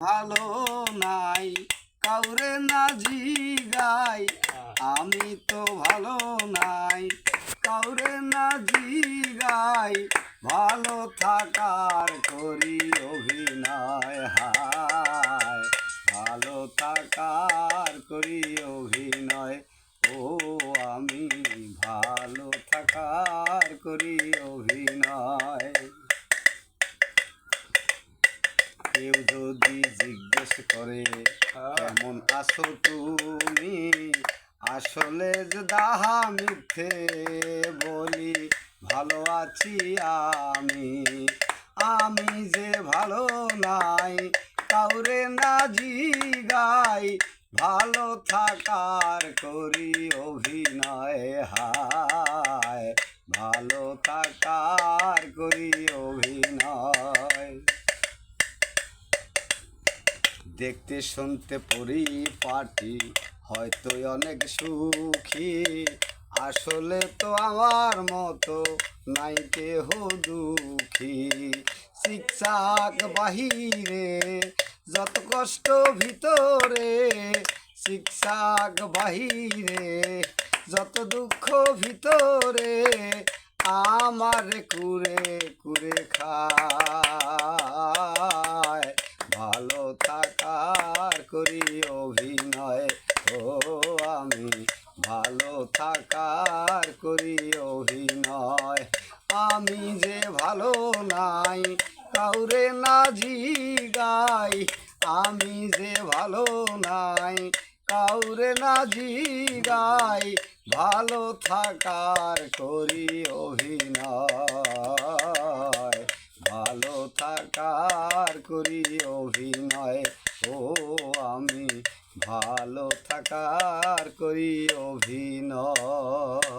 ভালো নাই কাউরে না জিগাই। আমি তো ভালো নাই কাউরে না জিগাই। ভালো থাকার করি অভিনয় হায়। ভালো থাকার করি অভিনয় ও আমি ভালো থাকার করি অভিনয়। কেউ যদি জিজ্ঞেস করে কেমন আছো তুমি? আসলে যে দাহা মিথ্যে বলি ভালো আছি আমি। আমি যে ভালো নাই কাউরে না জিগাই ভালো থাকার করি অভিনয় হায়। ভালো থাকার করি দেখতে শুনতে পরিপাটি হয়তো অনেক সুখী। আসলে তো আমার মতো নাই কেহ দুঃখী। শিক্ষাক বাহিরে, যত কষ্ট ভিতরে শিক্ষাক বাহিরে, যত দুঃখ ভিতরে, আমার কুরে কুরে খায়। ভালো থাকার করি অভিনয়। ও আমি ভালো থাকার করি অভিনয়। আমি যে ভালো নাই, কাউরে না জিগাই আমি যে ভালো নাই, কাউরে না জিগাই ভালো থাকার করি অভিনয় ভালো থাকার করি অভিনয়। ও আমি ভালো থাকার করি অভিনয়।